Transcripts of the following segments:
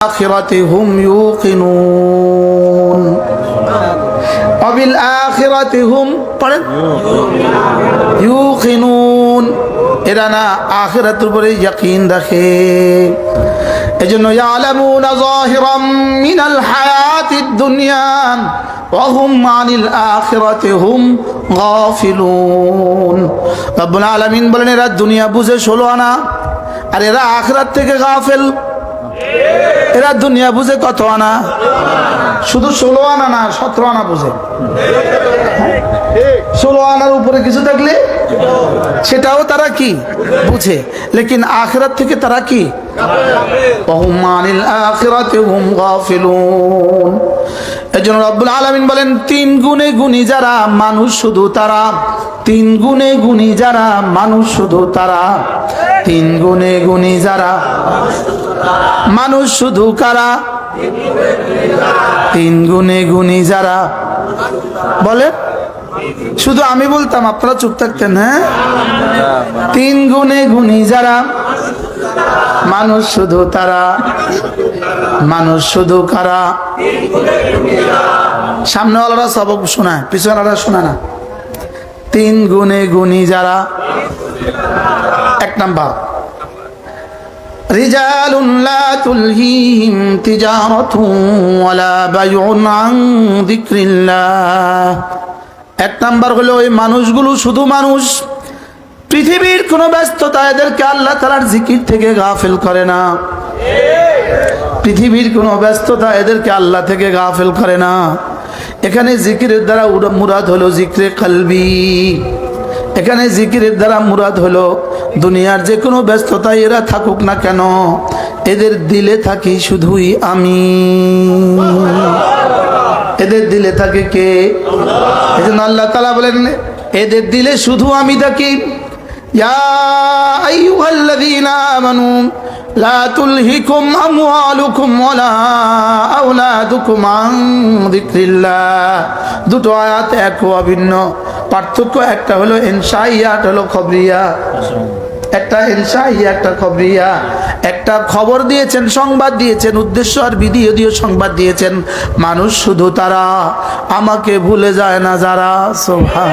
الآخرة هم يوقنون وبالآخرة هم পড়েন ইউকিনুন এরা না আখিরাতের উপরে ইয়াকিন রাখে এজন্য ইয়ালামুনা যাহিরাম মিনাল হায়াতিদ দুনিয়া وهم عن الآخرة هم غافلون রব্বুল আলামিন বলেন এরা দুনিয়া বুঝে ষোলো আনা আর এরা আখিরাত থেকে গাফেল এরা দুনিয়া বুঝে কত আনা? শুধু ষোলো আনা না, সতেরো আনা বুঝে। ষোলো আনার উপরে কিছু থাকলে সেটাও তারা কি? বুঝে। লেকিন আখেরাত থেকে তারা কি? এজন্য রব্বুল আলমিন বলেন, তিন গুণী যারা, মানুষ শুধু তারা। তিন গুণে গুণী যারা, মানুষ শুধু তারা। তিন গুণে গুণী যারা, মানুষ শুধু কারা? তিন গুণে গুণী যারা, বলেন। শুধু আমি বলতাম, আপনারা চুপ থাকতেন হ্যাঁ? তিন গুণে গুণী যারা, মানুষ শুধু তারা, মানুষ শুধু কারা? সামনে সামনেওয়ালারা সবক শোনায়, পিছনেওয়ালারা শোনা না। তিন গুণে গুণী যারা এক নাম্বার رجال لا تلهيهم تجارة ولا بيع عن ذكر الله এক নাম্বার হলো ওই মানুষগুলো শুধু মানুষ পৃথিবীর কোনো ব্যস্ততা এদেরকে আল্লাহ তালার জিকির থেকে গাফেল করে না পৃথিবীর কোনো ব্যস্ততা এদেরকে আল্লাহ থেকে গাফেল করে না এখানে জিকিরের দ্বারা উড়া- মুরাদ হলো জিক্রে কালবি এখানে জিকিরের দ্বারা মুরাদ হলো, দুনিয়ার যে কোনো ব্যস্ততায় এরা থাকুক না কেন, এদের দিলে থাকি শুধুই আমি। এদের দিলে থাকে কে? এই জন্য আল্লাহ তালা বলেন, এদের দিলে শুধু আমি থাকি। ইয়া আইয়ুহাল্লাযীনা আমানু লা তুলহিকুম আমওয়ালুকুম ওয়ালা আওলাদুকুম আন যিকরিল্লাহ। দুটো আয়াত এক অভিন্ন। পার্থক্য একটা হলো ইনশাইয়া একটা হলো খবরিয়া। একটা ইনশাইয়া একটা খবরিয়া। একটা খবর দিয়েছেন, সংবাদ দিয়েছেন, উদ্দেশ্য আর বিধি যদিও সংবাদ দিয়েছেন, মানুষ শুধু তারা। আমাকে ভুলে যায় না যারা সোভান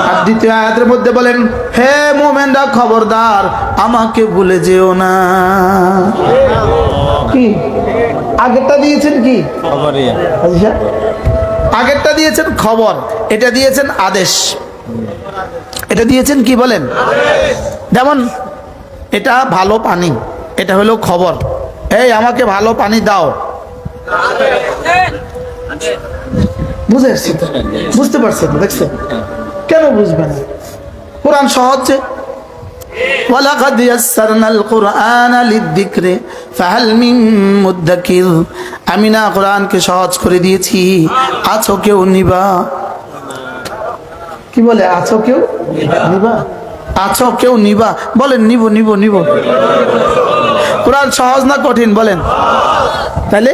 আর দ্বিতীয় আয়াতের মধ্যে বলেন হে মোমেনরা খবরদার আমাকে ভুলে যেও না। কি? আগেরটা দিয়েছেন কি? আচ্ছা। আগেরটা দিয়েছেন খবর এটা দিয়েছেন আদেশ। এটা দিয়েছেন কি বলেন? যেমন এটা ভালো পানি এটা হলো খবর। এই আমাকে ভালো পানি দাও। বুঝে আসছি বুঝতে পারছেন দেখছেন? কেন বুঝবেন কোরআন সহজ যে ولقد يسرنا القرآن للذكر فهل من مدكر আমি না কোরআনকে সহজ করে দিয়েছি আছো কেউ নিবা কি বলে আছো কেউ নিবা আছো কেউ নিবা বলেন নিব নিব নিব কোরআন সহজ না কঠিন বলেন তাহলে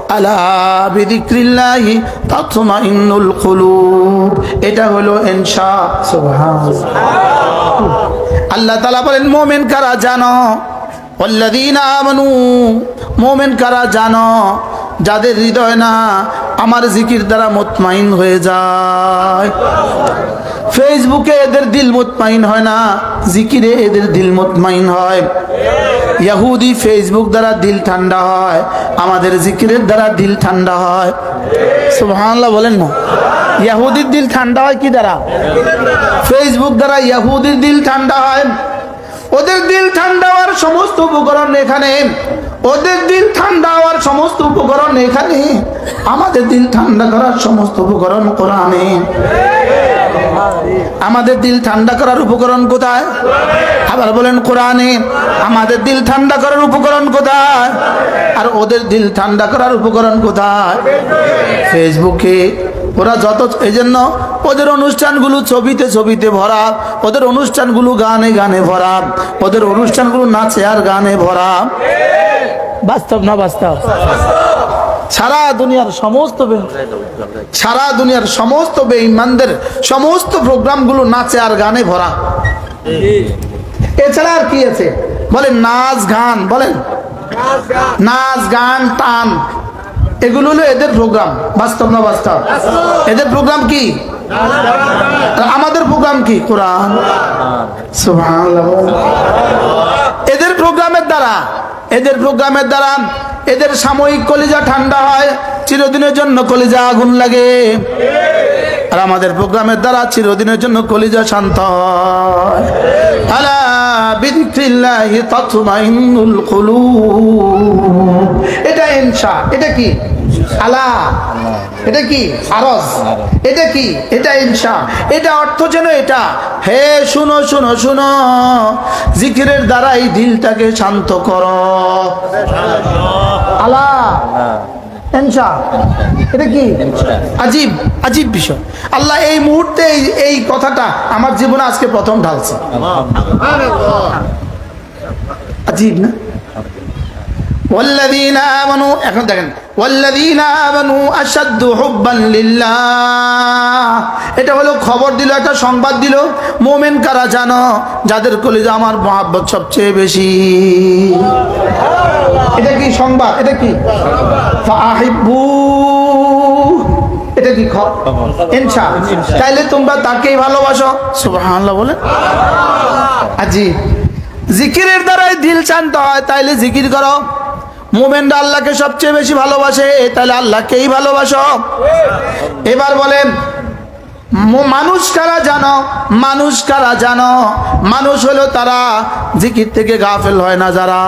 এটা হলো আল্লাহ বলেন কারা কারা যাদের হৃদয় না আমার জিকির দ্বারা মোতমাইন হয়ে যায়। ফেসবুকে এদের দিল মোতমাইন হয় না জিকিরে এদের দিল মোতমাইন হয়। ইয়াহুদি ফেসবুক দ্বারা দিল ঠান্ডা হয়, আমাদের জিকিরের দ্বারা দিল ঠান্ডা হয়। সুবহানাল্লাহ বলেন না। ইয়াহুদির দিল ঠান্ডা হয় কি দ্বারা? ফেসবুক দ্বারা ইয়াহুদির দিল ঠান্ডা হয়। ওদের দিল ঠান্ডা হওয়ার সমস্ত উপকরণ এখানে। ওদের দিল ঠান্ডা হওয়ার সমস্ত উপকরণ এখানে। আমাদের দিল ঠান্ডা করার সমস্ত উপকরণ করা কোরআনে। আমাদের দিল ঠান্ডা করার উপকরণ কোথায়? আবার বলেন কোরআনে, আমাদের দিল ঠান্ডা করার উপকরণ কোথায়? আর ওদের দিল ঠান্ডা করার উপকরণ কোথায়? ফেসবুকে ওরা যত এই জন্য ওদের অনুষ্ঠানগুলো ছবিতে ছবিতে ভরা, ওদের অনুষ্ঠানগুলো গানে গানে ভরা, ওদের অনুষ্ঠানগুলো নাচে আর গানে ভরা। বাস্তব না বাস্তব? সারা দুনিয়ার সমস্ত সারা দুনিয়ার সমস্ত বেঈমানদের সমস্ত প্রোগ্রামগুলো নাচে আর গানে ভরা। এছাড়া আর কি আছে? বলেন, নাচ গান, বলেন। নাচ গান, টান, এগুলো হলো এদের প্রোগ্রাম, বাস্তব না বাস্তব? এদের প্রোগ্রাম কি? আমাদের প্রোগ্রাম কি? কোরআন। সুবহানাল্লাহ। প্রোগ্রামের দ্বারা, এদের প্রোগ্রামের দ্বারা এদের সাময়িক কলিজা ঠান্ডা হয়, চিরদিনের জন্য কলিজা আগুন লাগে। আর আমাদের প্রোগ্রামের দ্বারা চিরদিনের জন্য কলিজা শান্ত আলা এটা ইনশা, এটা কি? আলা। এটা কি? আরজ। এটা কি? এটা ইনশা। এটা অর্থ যেন এটা। হে, শুনো শুনো শুনো। জিকিরের দ্বারাই দিলটাকে শান্ত করো। আলা এটা কি? বিষয়। আল্লাহ এই মুহূর্তে এই কথাটা আমার জীবনে আজকে প্রথম ঢালছে। আজীব না? والذين آمنوا এখন দেখেন والذين آمنوا أشد حبا لله এটা হলো খবর দিল একটা সংবাদ দিল মোমেন কারা জানো যাদের কলিজা আমার মহাব্বত সবচেয়ে বেশি এটা কি সংবাদ এটা কি ফাহিব্বু এটা কি খবর ইনশা তাইলে তোমরা তাকেই ভালোবাসো সুবহানাল্লাহ বলে আজি জিকিরের দ্বারাই দিল শান্ত হয় তাইলে জিকির করো মোমেনরা আল্লাহকে সবচেয়ে বেশি ভালোবাসে, তাহলে আল্লাহকেই ভালোবাসো। এবার বলেন মানুষ কারা জানো? মানুষ কারা জানো? মানুষ হলো তারা জিকির থেকে গাফেল হয় না যারা।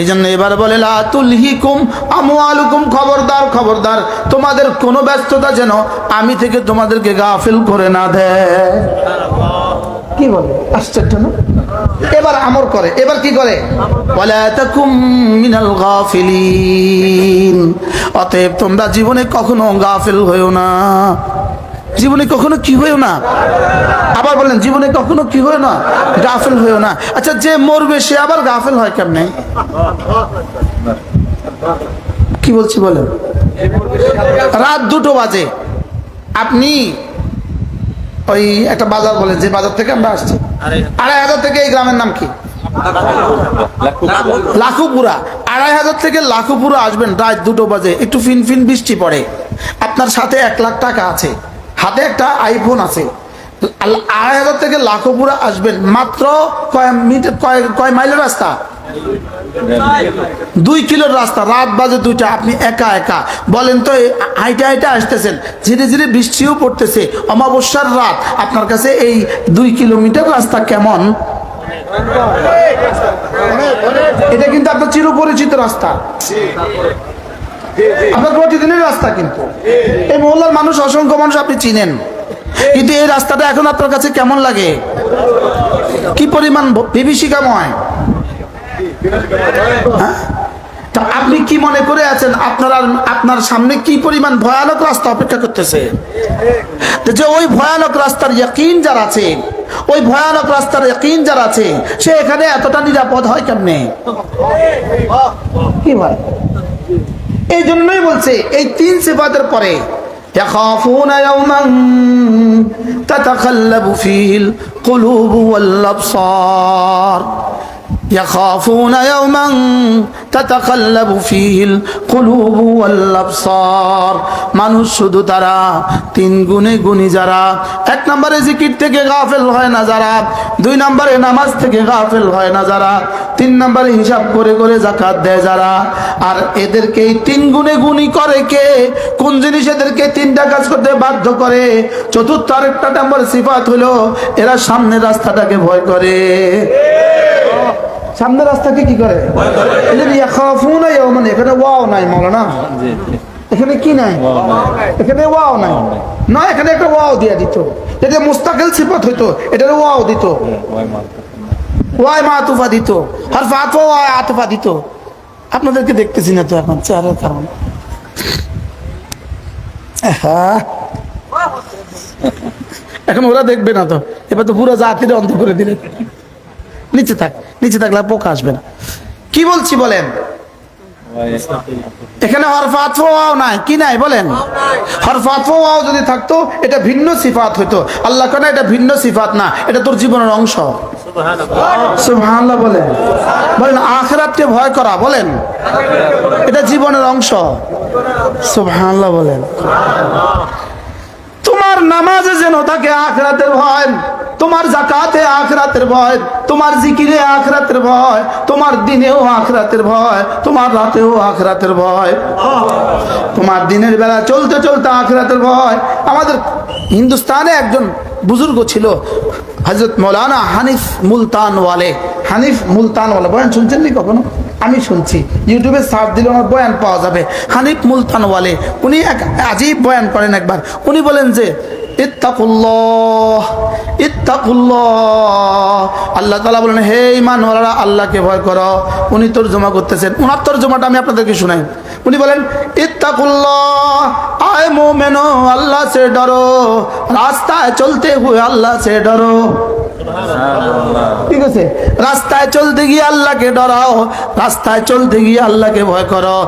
এই জন্য এবার বলে তুলহিকুম আমুয়ালুকুম খবরদার খবরদার, তোমাদের কোনো ব্যস্ততা যেন আমি থেকে তোমাদেরকে গাফেল করে না দেয়। কি বলে? আশ্চর্য না? এবার আমর করে। এবার কি করে? অতএব তোমরা জীবনে কখনো গাফিল হয়েও না। জীবনে কখনো কি হয়েও না? আবার বলেন জীবনে কখনো কি হইও না? গাফিল হয়েও না। আচ্ছা যে মরবে, সে আবার গাফিল হয় কেমনে? কি বলছি বলেন? রাত দুটো বাজে। আপনি ওই একটা বাজার বলে যে বাজার থেকে আমরা আসছি। আড়াই হাজার। থেকে এই গ্রামের নাম কি? লাখুপুরা। আড়াই হাজার থেকে লাখুপুরা আসবেন রাত দুটো বাজে। একটু ফিন ফিন বৃষ্টি পড়ে। আপনার সাথে এক লাখ টাকা আছে। হাতে একটা আইফোন আছে। আড়াই হাজার থেকে লাখুপুরা আসবেন। মাত্র কয় মিটার কয় কয় মাইলের রাস্তা? দুই কিলোর রাস্তা, রাত বাজে দুইটা, আপনি একা একা। বলেন তো হাইটে হাইটে আসতেছেন ধীরে ধীরে বৃষ্টিও পড়তেছে, অমাবস্যার রাত, আপনার কাছে এই দুই কিলোমিটার রাস্তা কেমন? এটা কিন্তু আপনার চিরপরিচিত রাস্তা। আপনার প্রতিদিনের রাস্তা কিন্তু। এই মহল্লার মানুষ, অসংখ্য মানুষ আপনি চিনেন। কিন্তু এই রাস্তাটা এখন আপনার কাছে কেমন লাগে? কি পরিমাণ বিভীষিকাময়? হ্যাঁ? তা আপনি কি মনে করে আছেন আপনার আর- আপনার সামনে কি পরিমাণ ভয়ানক রাস্তা অপেক্ষা করতেছে তো যে ওই ভয়ানক রাস্তার ইয়াকিন যার আছে ওই ভয়ানক রাস্তার ইয়াকিন যার আছে সে এখানে এতটা নিরাপদ হয় কেমনে কি ভাই এই জন্যই বলছে এই তিন সিফাতের পরে يخافون يوما تتقلب فيه القلوب والأبصار يخافون يوما تتقلب فيه القلوب والأبصار মানুষ শুধু তারা তিন গুণে গুণী যারা এক নম্বরে জিকির থেকে গাফেল হয় না যারা দুই নম্বরে নামাজ থেকে গাফেল হয় না যারা তিন নম্বরে হিসাব করে করে জাকাত দেয় যারা আর এদেরকে এই তিন গুণে গুণী করে কে কোন জিনিস এদেরকে তিনটা কাজ করতে বাধ্য করে চতুর্থ আরেকটা নম্বর সিফাত হলো এরা সামনের রাস্তাটাকে ভয় করে সামনের রাস্তাকে কি করে? এখানে ওয়াও নাই মৌলানা এখানে কি নাই? এখানে ওয়াও নাই। না এখানে একটা ওয়াও দিয়া দিত। যদি মুস্তাকিল সিফাত হইতো এটার ওয়াও দিত। ওয়াই মা আতুফা। দিত। আর ফাতফা ওয়াই আতুফা দিত। আপনাদেরকে দেখতেছি না তো এখন চেহারার কারণ। হ্যাঁ এখন ওরা দেখবে না তো। এবার তো পুরো জাতির অন্ত করে দিলে। নিচে থাক, নিচে থাকলে পোকা আসবে না। কি বলছি বলেন? এখানে হরফাত ফোয়াও নাই, কি নাই বলেন? হরফাত ফোয়াও যদি থাকতো, এটা ভিন্ন সিফাত হইতো। আল্লাহ কেন এটা ভিন্ন সিফাত না, এটা তোর জীবনের অংশ। বলেন। বলেন, আখেরাতকে ভয় করা, বলেন। এটা জীবনের অংশ। সুবহানাল্লাহ বলেন। তোমার নামাজে যেন থাকে আখরাতের ভয়, তোমার জাকাতে আখরাতের ভয়, তোমার জিকিরে আখরাতের ভয়, তোমার দিনেও আখরাতের ভয়, তোমার রাতেও আখরাতের ভয়। তোমার দিনের বেলা চলতে চলতে আখরাতের ভয়। আমাদের হিন্দুস্তানে একজন বুজুর্গ ছিল হজরত মৌলানা হানিফ মুলতানওয়ালে। হানিফ মুলতানওয়ালে, বয়ান শুনছেন নি কখনো? আমি শুনছি, ইউটিউবে সার্চ দিলে ওনার বয়ান পাওয়া যাবে। হানিফ মুলতানওয়ালে উনি এক আজীব বয়ান করেন একবার। উনি বলেন যে আল্লাহ তালা বলেন, হে ভয় উনি করতেছেন। আমি বলেন আল্লাহ সে ডরো। রাস্তায় চলতে হুয়ে আল্লাহ সে ডরো। ঠিক আছে? রাস্তায় চলতে গিয়ে আল্লাহকে ডরাও রাস্তায় চলতে গিয়ে আল্লাহকে ভয় করো।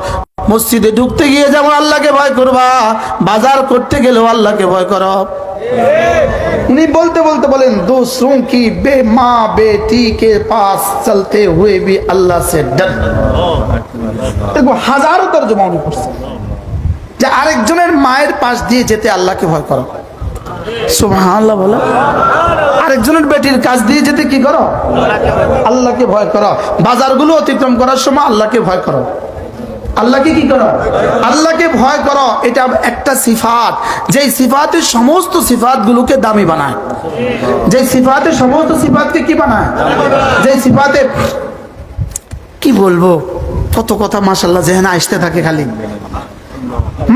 মসজিদে ঢুকতে গিয়ে যেমন আল্লাহকে ভয় করবা বাজার করতে গেলেও আল্লাহকে ভয় কর। উনি বলতে বলতে বলেন দোসরোं কি? বে মা বেটি কে পাশ চলতে হুয়ে ভি আল্লাহ সে ডর দেখো হাজারো তর্জমা উনি করছেন। যে আরেকজনের মায়ের পাশ দিয়ে যেতে আল্লাহকে ভয় করো। সুবহানাল্লাহ বলো। আরেকজনের বেটির কাজ দিয়ে যেতে কি করো? আল্লাহকে ভয় করো। বাজারগুলো অতিক্রম করার সময় আল্লাহকে ভয় করো। আল্লাহকে কি করো? আল্লাহকে ভয় করো। এটা একটা সিফাত। যে সিফাতের সমস্ত সিফাত গুলোকে দামি বানায়। যে সিফাতের সমস্ত সিফাতকে কি বানায়? যে সিফাতে কি বলব? কত কথা মাসাল্লাহ যেখানে আসতে থাকে খালি।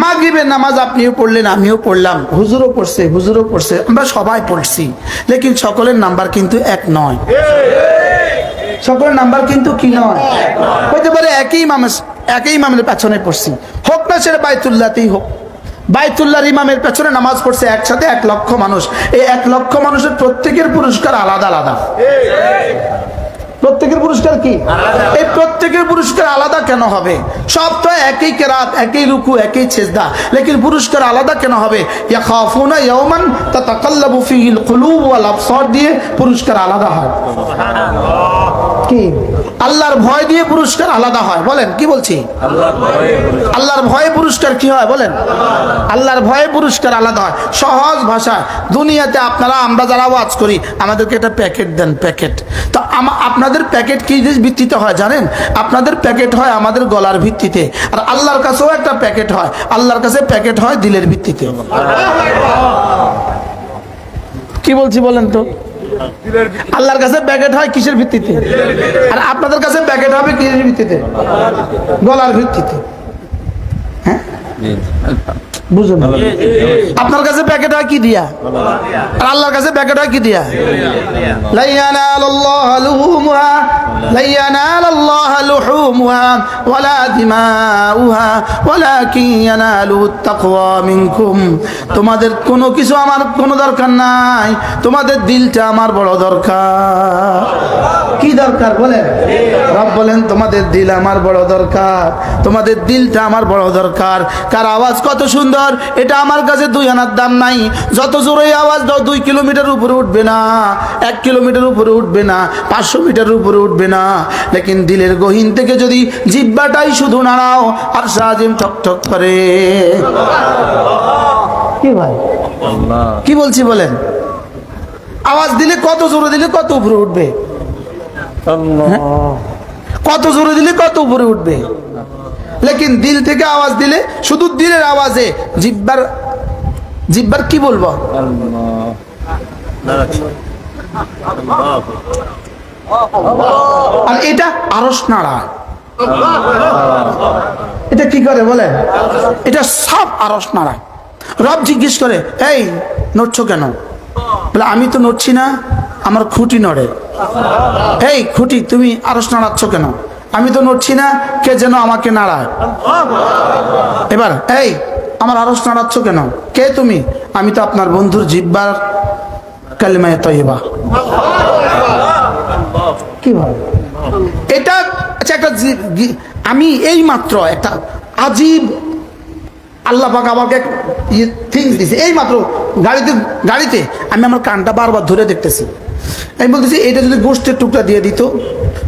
মাগরিবের নামাজ আপনিও পড়লেন, আমিও পড়লাম। হুজুরও পড়ছে হুজুরও পড়ছে, আমরা সবাই পড়ছি। লেকিন সকলের নাম্বার কিন্তু এক নয়। সকলের নাম্বার কিন্তু কি নয়? হতে পারে একই ইমামের একই ইমামের পেছনে পড়ছি। হোক না সেটা বাইতুল্লাতেই হোক। বাইতুল্লাহর ইমামের পেছনে নামাজ পড়ছে একসাথে এক লক্ষ মানুষ। এই এক লক্ষ মানুষের প্রত্যেকের পুরস্কার আলাদা আলাদা। প্রত্যেকের পুরস্কার কি? এই প্রত্যেকের পুরস্কার আলাদা কেন হবে? সব তো একই কেরাত একই রুকু একই ছেজদা। লেকিন পুরস্কার আলাদা কেন হবে? ইয়াখাফুনা ইয়াওমান তাতাকাল্লাবু ফিহিল কুলুব ওয়াল আবসার দিয়ে পুরস্কার আলাদা হয়। কি? আল্লাহর ভয় দিয়ে পুরস্কার আলাদা হয়। বলেন, কি বলছি? আল্লাহর ভয়ে পুরস্কার কি হয়, বলেন? আল্লাহর ভয়ে পুরস্কার আলাদা হয়। সহজ ভাষায়, দুনিয়াতে আপনারা, আমরা যারা ওয়াজ করি, আমাদেরকে একটা প্যাকেট দেন, প্যাকেট। তো আপনাদের প্যাকেট কি ভিত্তিতে হয়, জানেন? আপনাদের প্যাকেট হয় আমাদের গলার ভিত্তিতে। আর আল্লাহর কাছেও একটা প্যাকেট হয়। আল্লাহর কাছে প্যাকেট হয় দিলের ভিত্তিতে। কি বলছি বলেন তো? আল্লাহর কাছে প্যাকেট হয় কিসের ভিত্তিতে? আর আপনাদের কাছে প্যাকেট হবে কিসের ভিত্তিতে? গলার ভিত্তিতে। হ্যাঁ? বুঝুন আপনার কাছে প্যাকেট হয় কি দিয়া আর আল্লাহর কাছে প্যাকেট হয় কি দিয়া لا ينال الله لحومها لا ينال الله لحومها ولا دماؤها ولكن يناله التقوى منكم তোমাদের কোনো কিছু আমার কোনো দরকার নাই তোমাদের দিলটা আমার বড় দরকার কি দরকার বলেন রব বলেন তোমাদের দিল আমার বড় দরকার তোমাদের দিলটা আমার বড় দরকার কার আওয়াজ কত সুন্দর এটা আমার কাছে দুই আনার দাম নাই। যত জোরে আওয়াজ দাও দুই কিলোমিটার উপরে উঠবে না। এক কিলোমিটার উপরে উঠবে না পাঁচশো মিটার উপরে উঠবে না। লেকিন দিলের গহীন থেকে যদি জিব্বাটাই শুধু নাড়াও আর সাজিম ঠক ঠক করে। কি ভাই? কি বলছি বলেন? আওয়াজ দিলে কত জোরে দিলে কত উপরে উঠবে? হ্যাঁ? কত জোরে দিলে কত উপরে উঠবে? লেকিন দিল থেকে আওয়াজ দিলে শুধু দিলের আওয়াজে জিব্বার জিব্বার কি বলব? আর এটা আরস নাড়া। এটা কি করে বলে? এটা সব আরস নাড়া। রব জিজ্ঞেস করে এই নড়ছো কেন? বলে আমি তো নড়ছি না আমার খুঁটি নড়ে। এই খুঁটি তুমি আরস নাড়াচ্ছ কেন? আমি তো নড়ছি না, কে যেন আমাকে নাড়ায়। এবার, এই, আমার আরস নাড়াচ্ছ কেন? কে তুমি? আমি তো আপনার বন্ধুর জিব্বার কালিমায় তৈবা কি এটা আচ্ছা একটা আমি এই মাত্র একটা আজীব আল্লাহ আমাকে থিংস দিছে। এই মাত্র গাড়িতে গাড়িতে আমি আমার কানটা বারবার ধরে দেখতেছি। আমি বলতেছি এটা যদি গোষ্ঠের টুকরা দিয়ে দিত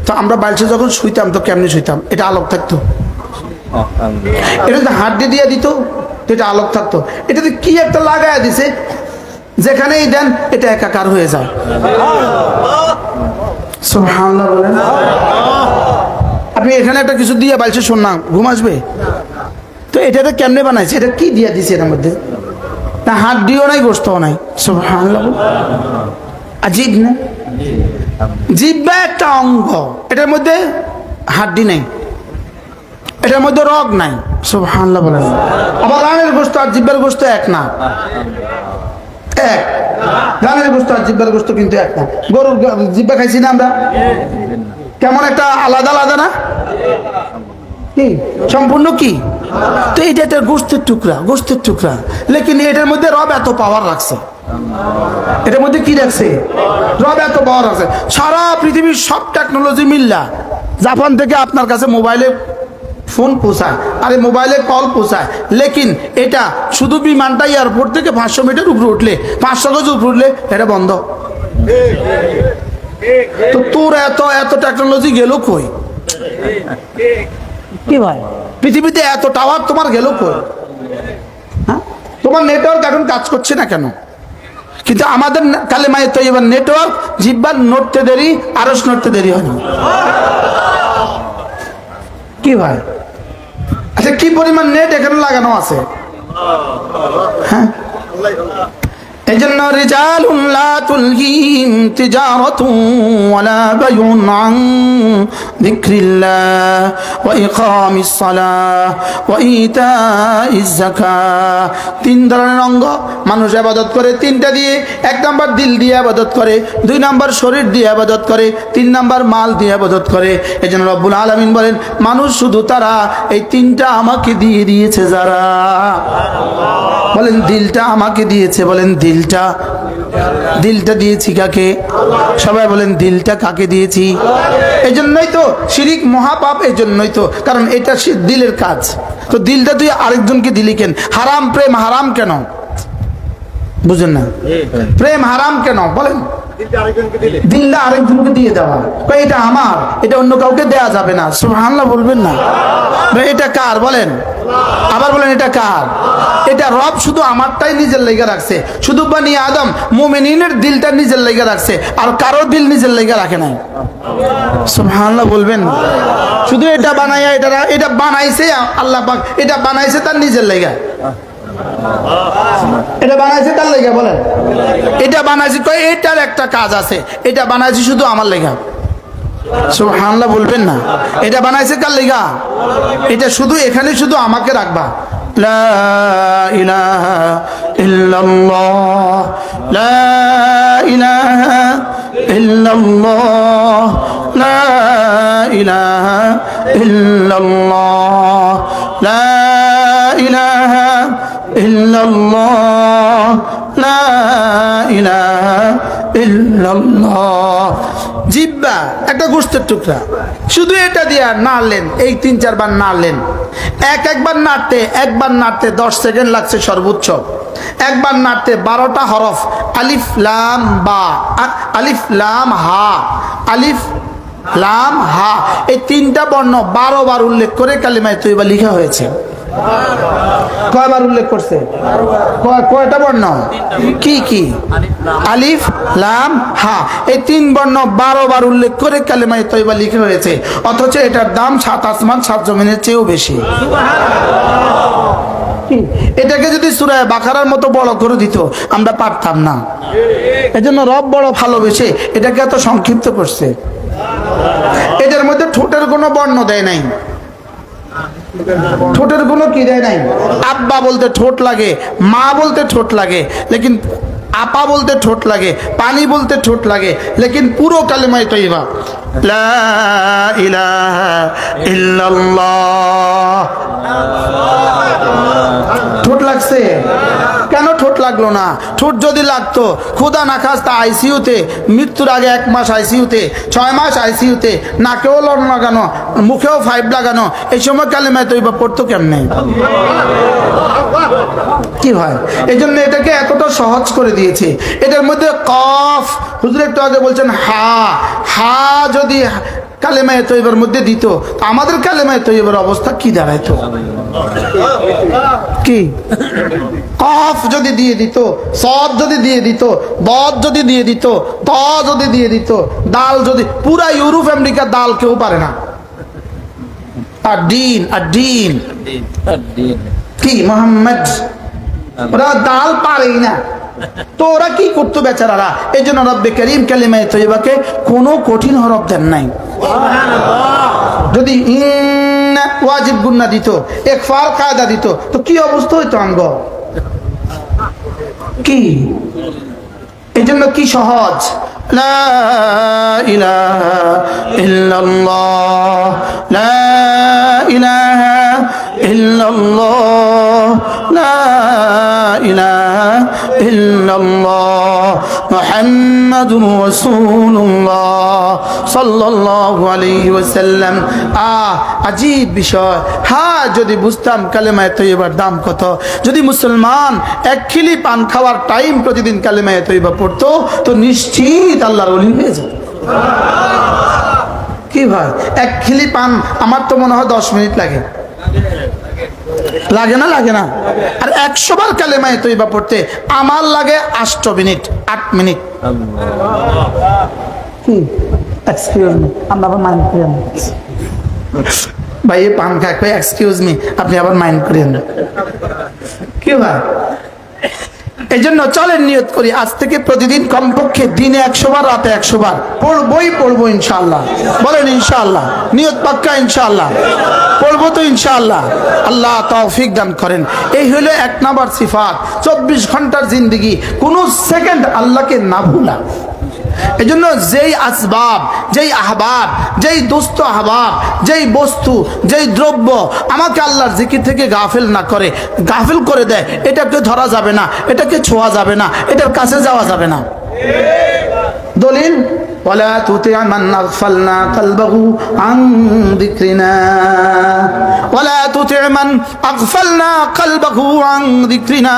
তো আমরা বাড়িতে যখন শুইতাম তো কেমনি শুইতাম? এটা আলোক থাকতো। এটা যদি হাড্ডি দিয়ে দিয়ে দিত তো এটা আলোক থাকতো। এটা যদি কি একটা লাগায় দিছে যেখানেই দেন এটা একাকার হয়ে যায়। আপনি এখানে একটা কিছু দিয়ে বালছে শোন না ঘুম আসবে? তো এটা তো কেমনে বানাইছে? এটা কি দিয়ে দিছে এটার মধ্যে? না হাত দিও নাই গোস্তও নাই। সুবহানাল্লাহ বলেন। আজীব না? জিব্বা একটা অঙ্গ। এটার মধ্যে হাড্ডি নেই। এটার মধ্যে রগ নাই। সব সুবহানাল্লাহ বলেন। আবার রানের গোস্ত আর জিব্বার গোস্ত এক না। এক। রানের গোস্ত আর জিব্বার গোস্ত কিন্তু এক না। গরুর জিব্বা খাইছি না আমরা? কেমন একটা আলাদা আলাদা না? কি? সম্পূর্ণ কি? তো এটা একটা গোস্তের টুকরা গোস্তের টুকরা। লেকিন এটার মধ্যে রব এত পাওয়ার রাখছে। এটার মধ্যে কি রাখছে রব এত পাওয়ার আছে। সারা পৃথিবীর সব টেকনোলজি মিল্লা। জাপান থেকে আপনার কাছে মোবাইলে ফোন পৌঁছায় আরে মোবাইলে কল পৌঁছায়। লেকিন এটা শুধু বিমানটা এয়ারপোর্ট থেকে পাঁচশো মিটার উপরে উঠলে পাঁচশো গজ উপরে উঠলে এটা বন্ধ। তো তোর এত এত টেকনোলজি গেল কই? কি ভাই? পৃথিবীতে এত টাওয়ার তোমার গেল কই? হ্যাঁ? তোমার নেটওয়ার্ক এখন কাজ করছে না কেন? কিন্তু আমাদের কালে মায়ের তো এবার নেটওয়ার্ক জিব্বার নড়তে দেরি, আরস নড়তে দেরি হয় না। কি ভাই? আচ্ছা কি পরিমাণ নেট এখানে লাগানো আছে? হ্যাঁ? এই জন্য রিজালুন লা তুলহিম তিজারাতুন ওয়ালা বাইউন আন যিকরিল্লাহ ওয়া ইকামিস সালাহ ওয়া ইতাইজ যাকাহ তিন ধরনের অঙ্গ। মানুষ ইবাদত করে তিনটা দিয়ে। এক নাম্বার দিল দিয়ে ইবাদত করে। দুই নাম্বার শরীর দিয়ে ইবাদত করে। তিন নাম্বার মাল দিয়ে ইবাদত করে। এই জন্য রব্বুল আলামিন বলেন, মানুষ শুধু তারা এই তিনটা আমাকে দিয়ে দিয়েছে যারা। বলেন দিলটা আমাকে দিয়েছে বলেন দিলটা। দিলটা দিয়েছি কাকে? সবাই বলেন দিলটা কাকে দিয়েছি? এই জন্যই তো শিরিক মহাপাপ এই জন্যই তো। কারণ এটা দিলের কাজ। তো দিলটা তুই আরেকজনকে দিলি কেন? হারাম প্রেম হারাম কেন? বুঝেন না? প্রেম হারাম কেন? বলেন। দিল্লা আরেকজনকে দিয়ে দেওয়া। এটা আমার, এটা অন্য কাউকে দেয়া যাবে না। সুবহানাল্লাহ বলবেন না। এটা কার বলেন? আবার বলেন, এটা কার? এটা রব শুধু আমারটাই নিজের লেগে রাখছে। শুধু বানি আদম, মোমেনিনের দিলটা নিজের লেগে রাখছে, আর কারও দিল নিজের লেগে রাখে নাই। সুবহানাল্লাহ বলবেন। শুধু এটা বানাইয়া, এটা এটা বানাইছে আল্লাহ পাক, এটা বানাইছে তার নিজের লেগে। এটা বানাইছে তার লেগে, বলেন। এটা বানাইছি, কয়, এটার একটা কাজ আছে। এটা বানাইছি শুধু আমার লেগা। সুবহানাল্লাহ, বলবেন না। এটা বানাইছে কার লেগা? এটা শুধু, এখানে শুধু আমাকে রাখবা। লা ইলাহা ইল্লাল্লাহ, লা ইলাহা ইল্লাল্লাহ, লা ইলাহা ইল্লাল্লাহ, লা ইলাহা ইল্লাল্লাহ, লা ইলাহা ইল্লাল্লাহ। জিব্বা, একটা গোস্তের টুকরা। শুধু এটা দিয়ে নাড়লেন এই তিন চারবার নাড়লেন এক একবার নাড়তে একবার নাড়তে দশ সেকেন্ড লাগছে সর্বোচ্চ। একবার নাড়তে বারোটা হরফ, আলিফ, লাম, বা আলিফ, লাম, হা, আলিফ, লাম, হা। এই তিনটা বর্ণ বারো বার উল্লেখ করে কালিমায় তৈবা লিখা হয়েছে। কয়বার উল্লেখ করছে? কয়- কয়টা বর্ণ? কি কি? আলিফ, লাম, হা। এই তিন বর্ণ বারো বার উল্লেখ করে কালেমায় তৈবা লিখে হয়েছে অথচ এটার দাম সাত আসমান, সাত জমিনের চেয়েও বেশি। এটাকে যদি সুরায় বাখারার মতো বড় করে দিত, আমরা পারতাম না। এজন্য রব বড় ভালোবেসে এটাকে এত সংক্ষিপ্ত করছে। এদের মধ্যে ঠোঁটের কোনো বর্ণ দেয় নাই। ঠোঁটের কোনো কি দেয় নাই। আব্বা বলতে ঠোঁট লাগে, মা বলতে ঠোঁট লাগে, লেকিন আপা বলতে ঠোঁট লাগে, পানি বলতে ঠোঁট লাগে, লেকিন পুরো কালেমায় তৈবা ঠোঁট লাগছে? কেন ঠোঁট লাগল না? ঠোঁট যদি লাগতো ক্ষুদা না খাস্তা আইসিইউতে মৃত্যুর আগে এক মাস আইসিইউতে ছয় মাস আইসিইউতে নাকেও লড় লাগানো, মুখেও ফাইভ লাগানো, এই সময় কালেমায় তৈবা পড়তো কেমনে? কি হয়? এই জন্য এটাকে এতটা সহজ করে দিয়েছে। এটার মধ্যে কফ, হুজুর একটু আগে বলছেন হা। হা যদি কালেমায় তৈবার মধ্যে দিত। আমাদের কালেমায় তৈবার অবস্থা কি দাঁড়াইতো? কি? কফ যদি দিয়ে দিত সদ যদি দিয়ে দিত বদ যদি দিয়ে দিত ত যদি দিয়ে দিত দাল যদি পুরা ইউরোপ আমেরিকার দাল কেউ পারে না। আর ডিন আর ডিন কি মোহাম্মদ? ওরা দাল পারেই না। তো ওরা কি করতো বেচারারা? এই জন্য রব্বে করিম কালিমায় তৈবাকে কোনো কঠিন হরফ দেন নাই। যদি ওয়াজিব গুন্না দিত একফার কায়দা দিত তো কি অবস্থা হইতো আঙ্গ? কি? এই জন্য কি সহজ? ইলাহা ইল্লাল্লাহ। লা ইলাহা বিষয়। যদি বুঝতাম দাম কত। যদি মুসলমান পান খাওয়ার টাইম প্রতিদিন কালেমায় তৈবা পড়তো, তো নিশ্চিত আল্লাহর হয়ে যেত কি ভাই? এক খিলি পান, আমার তো মনে হয় দশ মিনিট লাগে। লাগে না লাগে না। আর একশো বার কালেমায় তৈবা পড়তে আমার লাগে আষ্ট মিনিট আট মিনিট। কি? এক্সকিউজ মি আমরা আবার মাইন্ড করেন ভাই পান খায় এক্সকিউজ মি আপনি আবার মাইন্ড করেন কি ভাই? এই জন্য চলেন নিয়ত করি, আজ থেকে প্রতিদিন কমপক্ষে দিনে একশো বার রাতে একশো বার পড়বই পড়ব ইনশাল্লাহ বলেন ইনশাল্লাহ নিয়ত পাক্কা ইনশাল্লাহ পড়ব তো ইনশাল্লাহ আল্লাহ তৌফিক দান করেন। এই হলো এক নাম্বার সিফাত। চব্বিশ ঘণ্টার জিন্দগি। কোনো সেকেন্ড আল্লাহকে না ভুলা। এই জন্য যেই আসবাব, যেই আহবাব, যেই দুস্থ আহবাব, যেই বস্তু, যেই দ্রব্য আমাকে আল্লাহর জিকির থেকে গাফেল না করে, গাফেল করে দেয়, এটাকে ধরা যাবে না, এটাকে ছোঁয়া যাবে না, এটার কাছে যাওয়া যাবে না। দলিল? ولا تطع من أغفلنا قلبه عن ذكرنا ولا تطع من أغفلنا قلبه عن ذكرنا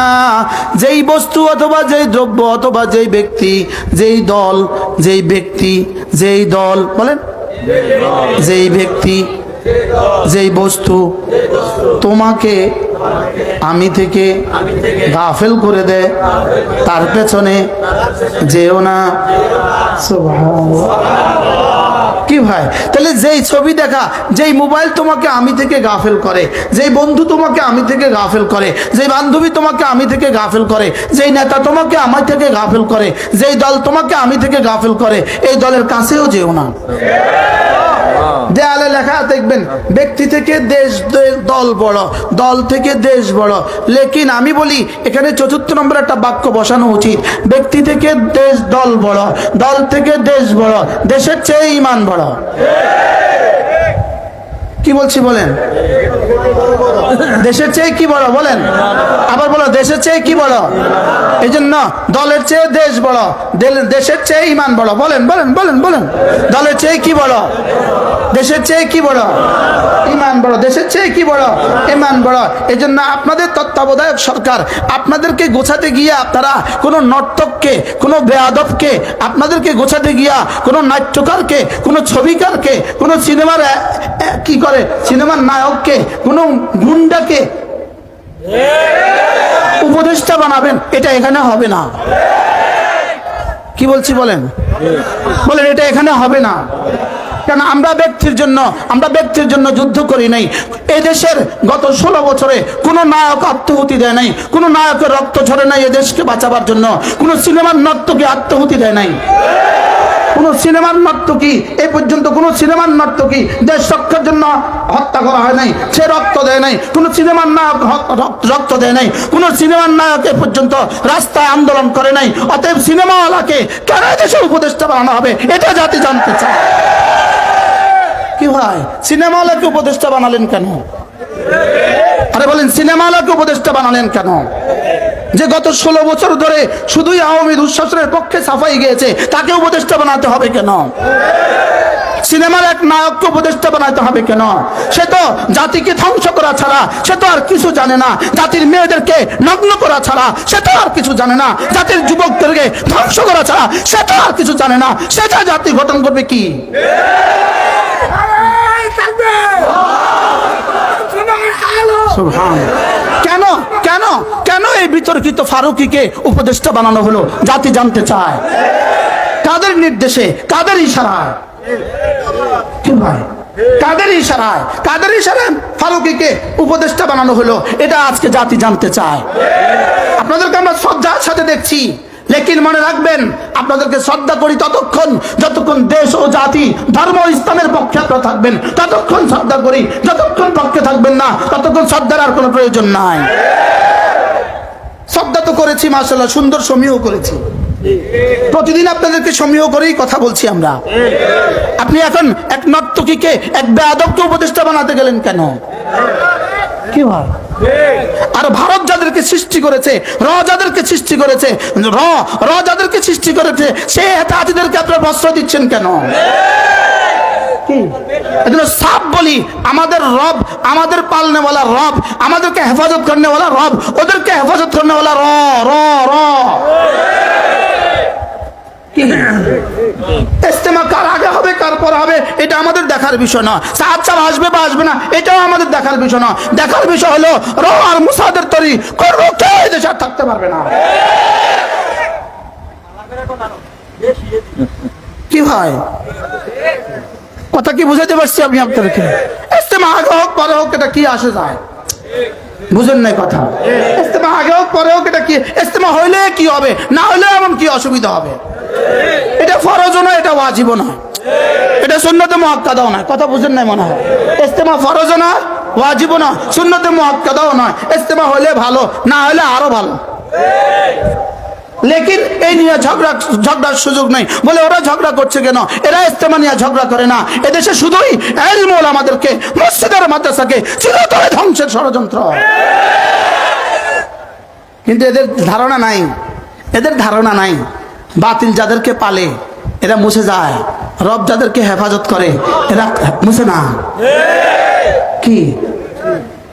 যেই বস্তু অথবা যেই দ্রব্য অথবা যেই ব্যক্তি যেই দল যেই ব্যক্তি যেই দল বলেন যেই ব্যক্তি যেই বস্তু তোমাকে আমি থেকে গাফেল করে দেয়। তার পেছনে যেও না। কি ভাই? তাহলে যেই ছবি দেখা, যেই মোবাইল তোমাকে আমি থেকে গাফেল করে, যেই বন্ধু তোমাকে আমি থেকে গাফেল করে, যেই বান্ধবী তোমাকে আমি থেকে গাফেল করে, যেই নেতা তোমাকে আমার থেকে গাফেল করে, যেই দল তোমাকে আমি থেকে গাফেল করে, এই দলের কাছেও যেও না। দেয়ালে লেখা দেখবেন, ব্যক্তি থেকে দেশ দল বড়, দল থেকে দেশ বড়। লেকিন আমি বলি, এখানে চতুর্থ নম্বর একটা বাক্য বসানো উচিত। ব্যক্তি থেকে দেশ দল বড়, দল থেকে দেশ বড়, দেশের চেয়ে ইমান বড়। কি বলছি বলেন? দেশের চেয়ে কি বড় বলেন? আবার বলো, দেশের চেয়ে কি বড় এই জন্য দলের চেয়ে দেশ বড় দেশের চেয়ে ইমান বড় বলেন বলেন বলেন বলেন। দলের চেয়ে কি বড় দেশের চেয়ে কি বড় ইমান বড় দেশের চেয়ে কি বড় ইমান বড় এই জন্য আপনাদের তত্ত্বাবধায়ক সরকার, আপনাদেরকে গোছাতে গিয়ে আপনারা কোনো নর্তককে, কোনো বেয়াদবকে, আপনাদেরকে গোছাতে গিয়া কোনো নাট্যকারকে, কোনো ছবিকারকে, কোনো সিনেমার কি করে? সিনেমার নায়ককে, কোনো গুন্ডাকে উপদেষ্টা বানাবেন, এটা এখানে হবে না। কি বলছি বলেন? বলেন, এটা এখানে হবে না। কেন, আমরা ব্যক্তির জন্য, আমরা ব্যক্তির জন্য যুদ্ধ করি নাই। এদেশের গত ষোলো বছরে কোনো নায়ক আত্মহুতি দেয় নাই, কোনো নায়কের রক্ত ঝরে নাই এদেশকে বাঁচাবার জন্য, কোনো সিনেমার নর্তকী আত্মহুতি দেয় নাই। কোন সিনেমার নর্তকী, এ পর্যন্ত কোনো সিনেমার নর্তকী দেশ রক্ষার জন্য হত্যা করা হয় নাই, সে রক্ত দেয় নাই, কোনো সিনেমার নায়ক রক্ত- দেয় নাই, কোনো সিনেমার নায়ক এ পর্যন্ত রাস্তায় আন্দোলন করে নাই, অতএব সিনেমাওয়ালাকে কেন দেশে উপদেষ্টা বানানো হবে, এটা জাতি জানতে চায়। কি ভাই, সিনেমাওয়ালাকে উপদেষ্টা বানালেন কেন? আরে বলেন, সিনেমাওয়ালাকে উপদেষ্টা বানালেন কেন? যে গত ষোলো বছর ধরে শুধুই আওয়ামী দুঃশাসনের পক্ষে সাফাই গিয়েছে তাকে উপদেষ্টা বানাতে হবে কেন? সিনেমার এক নায়ককে উপদেষ্টা বানাতে হবে কেন? সে তো জাতিকে ধ্বংস করা ছাড়া সে তো আর কিছু জানে না। জাতির মেয়েদেরকে নগ্ন করা ছাড়া সে তো আর কিছু জানে না। জাতির যুবকদেরকে ধ্বংস করা ছাড়া সে তো আর কিছু জানে না। সেটা জাতি গঠন করবে কি? কেন? কেন? কেন এই বিতর্কিত ফারুকিকে উপদেষ্টা বানানো হলো? জাতি জানতে চায়। কাদের নির্দেশে? কাদের ইশারায়? কি ভাই? কাদের ইশারায়? কাদের ইশারায় ফারুকিকে উপদেষ্টা বানানো হলো? এটা আজকে জাতি জানতে চায়। আপনাদেরকে আমরা শ্রদ্ধার সাথে দেখছি। লেকিন মনে রাখবেন, আপনাদেরকে শ্রদ্ধা করি ততক্ষণ, যতক্ষণ দেশ ও জাতি, ধর্ম ইসলামের পক্ষে আপনারা থাকবেন, ততক্ষণ শ্রদ্ধা করি, যতক্ষণ পক্ষে থাকবেন না, ততক্ষণ শ্রদ্ধার আর কোনো প্রয়োজন নাই। শ্রদ্ধা তো করেছি মাসাল্লাহ সুন্দর সমীহ করেছি। প্রতিদিন আপনাদেরকে সমীহ করেই কথা বলছি আমরা আপনি এখন এক নর্তকীকে এক বেয়াদবকে উপদেষ্টা বানাতে গেলেন কেন কি আর ভারত যাদেরকে সৃষ্টি করেছে র যাদেরকে সৃষ্টি করেছে র র যাদেরকে সৃষ্টি করেছে সে হাতিদেরকে আপনারা বস্ত্র দিচ্ছেন কেন কি? সাপ বলি আমাদের রব আমাদের পালনেওয়ালা রব আমাদেরকে হেফাজত করনেওয়ালা রব ওদেরকে হেফাজত করনেওয়ালা র র র? কার আগে হবে, কার পর হবে, এটা আমাদের দেখার বিষয় না আসবে বা আসবে না, এটাও আমাদের দেখার বিষয় না দেখার বিষয় আর মুসাদের তরি এই দেশে আর থাকতে পারবে না। কি ভাই কথা কি বুঝাতে পারছি আমি আপনাদেরকে? ইস্তেমা আগে হোক, পরে হোক, এটা কি আসে যায়? বুঝেন নাই কথা। ইস্তেমা আগে হোক, পরে হোক, এটা কি ইস্তেমা হইলে কি হবে? না হলে এমন কি অসুবিধা হবে? এটা ফরজও নয়, এটা ওয়াজিবও নয়। এটা শূন্যতে মহাক্কাদাও নয়। কথা বুঝেন নাই মনে হয়? ইস্তেমা ফরজও নয়, ওয়াজিবও না শূন্যতে মহাক্কাদাও নয়। ইস্তেমা হলে ভালো, না হলে আরও ভালো। লেকিন এই নিয়ে ঝগড়া, ঝগড়ার সুযোগ নেই। বলে ওরা ঝগড়া করছে কেন? এরা ইস্তেমা নিয়ে ঝগড়া করে না। এদেশে শুধুই এলমোল আমাদেরকে মসজিদের মাদ্রাসাকে চিরতরে ধ্বংসের ষড়যন্ত্র। কিন্তু এদের ধারণা নাই। এদের ধারণা নাই। বাতিল যাদেরকে পালে, এরা মুছে যায়। রব যাদেরকে হেফাজত করে, এরা মুছে না। কি?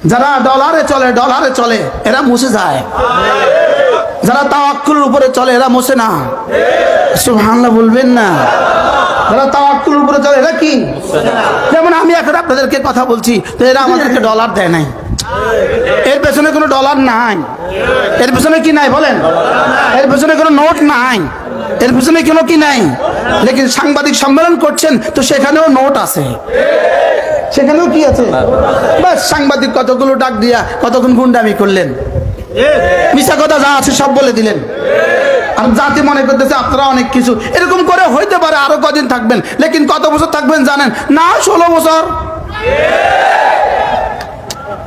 যারা ডলারে চলে ডলারে চলে, এরা মুছে যায়। যারা তাওয়াক্কুলের উপরে চলে, এরা মোছে না। সুবহানাল্লাহ বলবেন না। যারা তাওয়াক্কুলের উপরে চলে, এরা কি? যেমন আমি এখন আপনাদেরকে কথা বলছি, তো এরা আমাদেরকে ডলার দেয় নাই। এর পেছনে কোনো ডলার নাই। এর পেছনে কি নাই বলেন? এর পেছনে কোনো নোট নাই। এর পেছনে কোনো কি নাই? লেকিন সাংবাদিক সম্মেলন করছেন, তো সেখানেও নোট আছে। সেখানেও কি আছে? বাস, সাংবাদিক কতগুলো ডাক দিয়া কতক্ষণ গুন্ডামি করলেন? মিশা কথা যা আছে সব বলে দিলেন। আর জাতি মনে করতেছে আপনারা অনেক কিছু। এরকম করে হইতে পারে আরও কদিন থাকবেন, লেকিন কত বছর থাকবেন জানেন? না, ষোলো বছর।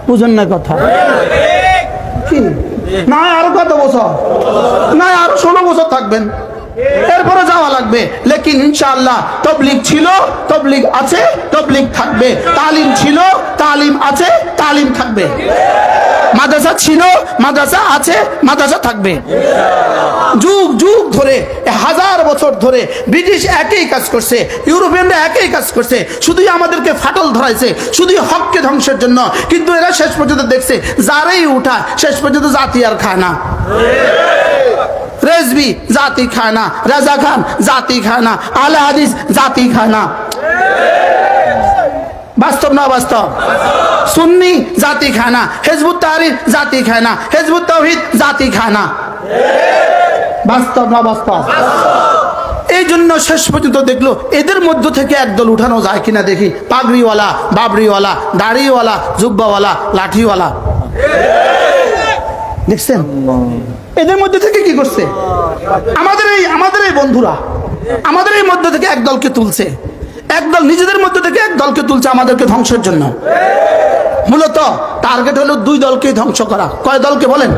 বুঝেন না কথা। না, আরও কত বছর? না, আরও ষোলো বছর থাকবেন। এরপরে যাওয়া লাগবে। লেকিন ইনশাআল্লাহ তবলিগ ছিল, তবলিগ আছে, তবলিগ থাকবে। তালিম ছিল, তালিম আছে, তালিম থাকবে। মাদ্রাসা ছিল মাদ্রাসা আছে, মাদ্রাসা থাকবে। যুগ যুগ ধরে হাজার বছর ধরে ব্রিটিশ একই কাজ করছে, ইউরোপিয়ানরা একই কাজ করছে, শুধুই আমাদেরকে ফাটল ধরাইছে, শুধুই হককে ধ্বংসের জন্য। কিন্তু এরা শেষ পর্যন্ত দেখছে, যারাই উঠা, শেষ পর্যন্ত জাতি আর খায় না। রেজবি, জাতি খায় না। রাজা খান, জাতি খায় না। আলে হাদিস, জাতি খায় না। বাস্তব না বাস্তব? সুন্নি জাতি খায় না হেজবুত জাতি খায় না হেজবুত জাতি খায় না বাস্তব না বাস্তব? এই জন্য শেষ পর্যন্ত দেখল, এদের মধ্য থেকে একদল উঠানো যায় কিনা দেখি। পাগড়িওয়ালা বাবরিওয়ালা দাড়িওয়ালা, জুব্বাওয়ালা, লাঠিওয়ালা। দেখছেন? এদের মধ্যে থেকে কি করছে? আমাদের এই আমাদের এই বন্ধুরা, আমাদের এই মধ্যে থেকে একদলকে তুলছে। একদল নিজেদের মধ্যে থেকে এক দলকে তুলছে আমাদেরকে ধ্বংসের জন্য। মূলত টার্গেট হলো দুই দলকে ধ্বংস করা। কয় দলকে বলেন?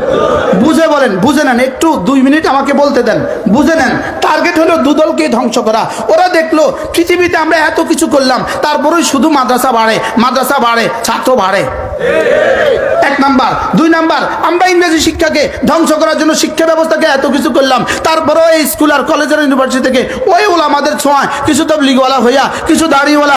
বুঝে বলেন, বুঝে নেন, একটু দুই মিনিট আমাকে বলতে দেন। বুঝে নেন টার্গেট হলো দু দলকে ধ্বংস করা। ওরা দেখল, পৃথিবীতে আমরা এত কিছু করলাম, তারপরেই শুধু মাদ্রাসা বাড়ে মাদ্রাসা বাড়ে, ছাত্র বাড়ে। এক নাম্বার। দুই নাম্বার, আমরা ইংরেজি শিক্ষাকে ধ্বংস করার জন্য শিক্ষা ব্যবস্থাকে এত কিছু করলাম, তারপরেও এই স্কুল আর কলেজের ইউনিভার্সিটি থেকে ওই ওলা আমাদের ছোঁয়া কিছু তো লিগওয়ালা হইয়া, কিছু দাড়িওয়ালা